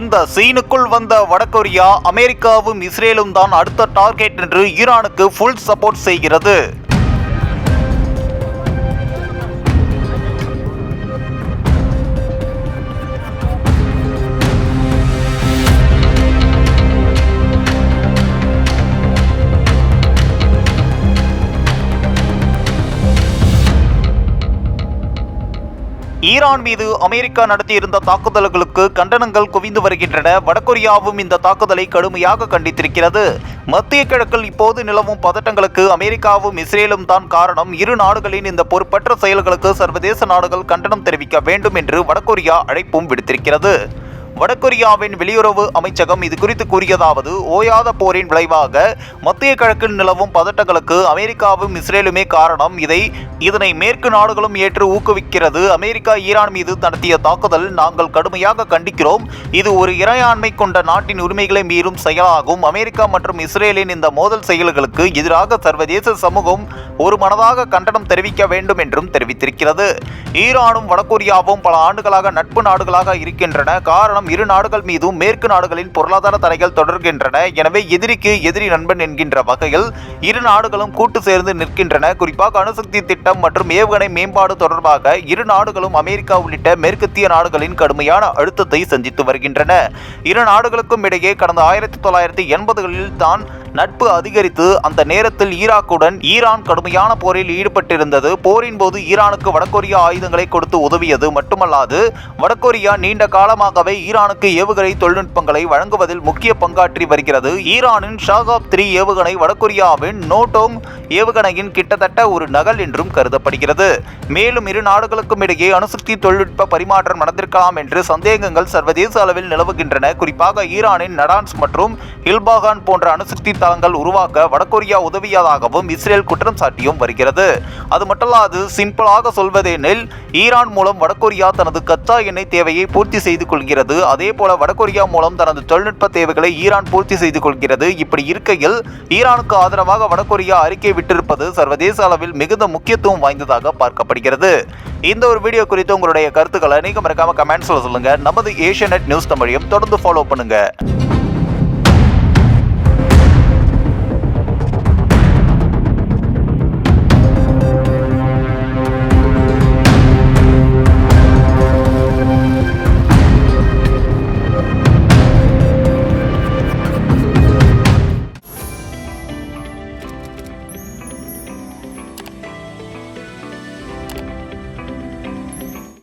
இந்த சீனுக்குள் வந்த வடகொரியா அமெரிக்காவும் இஸ்ரேலும் தான் அடுத்த டார்கெட் என்று ஈரானுக்கு ஃபுல் சப்போர்ட் செய்கிறது. ஈரான் மீது அமெரிக்கா நடத்தியிருந்த தாக்குதல்களுக்கு கண்டனங்கள் குவிந்து வருகின்றன. வடகொரியாவும் இந்த தாக்குதலை கடுமையாக கண்டித்திருக்கிறது. மத்திய கிழக்கில் இப்போது நிலவும் பதட்டங்களுக்கு அமெரிக்காவும் இஸ்ரேலும் தான் காரணம். இரு நாடுகளின் இந்த பொறுப்பற்ற செயல்களுக்கு சர்வதேச நாடுகள் கண்டனம் தெரிவிக்க வேண்டும் என்று வடகொரியா அழைப்பும் விடுத்திருக்கிறது. வடகொரியாவின் வெளியுறவு அமைச்சகம் இது குறித்து கூறியதாவது ஓயாத போரின் விளைவாக மத்திய கிழக்கில் நிலவும் பதட்டங்களுக்கு அமெரிக்காவும் இஸ்ரேலுமே காரணம். இதை இதனை மேற்கு நாடுகளும் ஏற்று ஊக்குவிக்கிறது. அமெரிக்கா ஈரான் மீது நடத்திய தாக்குதல் நாங்கள் கடுமையாக கண்டிக்கிறோம். இது ஒரு இறையாண்மை கொண்ட நாட்டின் உரிமைகளை மீறும் செயலாகும். அமெரிக்கா மற்றும் இஸ்ரேலின் இந்த மோதல் செயல்களுக்கு எதிராக சர்வதேச சமூகம் ஒரு மனதாக கண்டனம் தெரிவிக்க வேண்டும் என்றும் தெரிவித்திருக்கிறது. ஈரானும் வடகொரியாவும் பல ஆண்டுகளாக நட்பு நாடுகளாக இருக்கின்றன. காரணம் இரு நாடுகள் மீதும் மேற்கு நாடுகளின் பொருளாதார தடைகள் தொடர்கின்றன. எனவே எதிரிக்கு எதிரி நண்பன் என்கின்ற வகையில் இரு நாடுகளும் கூட்டு சேர்ந்து நிற்கின்றன. குறிப்பாக அணுசக்தி திட்டம் மற்றும் ஏவுகணை மேம்பாடு தொடர்பாக இரு நாடுகளும் அமெரிக்கா உள்ளிட்ட மேற்கத்திய நாடுகளின் கடுமையான அழுத்தத்தை சந்தித்து வருகின்றன. இரு நாடுகளுக்கும் இடையே கடந்த ஆயிரத்தி தொள்ளாயிரத்தி எண்பதுகளில் தான் நட்பு அதிகரித்து அந்த நேரத்தில் ஈராக்குடன் ஈரான் கடுமையான போரில் ஈடுபட்டிருந்தது. போரின் போது ஈரானுக்கு வடகொரியா ஆயுதங்களை கொடுத்து உதவியது மட்டுமல்லாது வடகொரியா நீண்ட காலமாகவே ஈரானுக்கு ஏவுகணை தொழில்நுட்பங்களை வழங்குவதில் முக்கிய பங்காற்றி வருகிறது. ஈரானின் ஷாகாப் த்ரீ ஏவுகணை வடகொரியாவின் நோட்டோங் ஏவுகணையின் கிட்டத்தட்ட ஒரு நகல் என்றும் கருதப்படுகிறது. மேலும் இரு நாடுகளுக்கும் இடையே அணுசக்தி தொழில்நுட்ப பரிமாற்றம் நடந்திருக்கலாம் என்று சந்தேகங்கள் சர்வதேச அளவில் நிலவுகின்றன. குறிப்பாக ஈரானின் நடான்ஸ் மற்றும் ஹில்பாகான் போன்ற அணுசக்தி தளங்கள் உருவாக்க வடகொரியா உதவியதாகவும் இஸ்ரேல் குற்றம் சாட்டியும் வருகிறது. அது மட்டுமல்லாது சிம்பிளாக சொல்வதெனில் ஈரான் மூலம் வடகொரியா தனது கச்சா எண்ணெய் தேவையை பூர்த்தி செய்து கொள்கிறது. அதே போல வடகொரியா மூலம் தனது தொழில்நுட்ப தேவைகளை ஈரான் பூர்த்தி செய்து கொள்கிறது. இப்படி இருக்கையில் ஈரானுக்கு ஆதரவாக வடகொரியா அறிக்கை விட்டிருப்பது சர்வதேச அளவில் மிகுந்த முக்கியத்துவம் வாய்ந்ததாக பார்க்கப்படுகிறது. இந்த ஒரு வீடியோ குறித்து உங்களுடைய கருத்துக்களை நீங்க மறக்காம கமெண்ட்ஸ்ல சொல்லுங்க. நமது ஏஷியநெட் நியூஸ் தமிழையும் தொடர்ந்து ஃபாலோ பண்ணுங்க.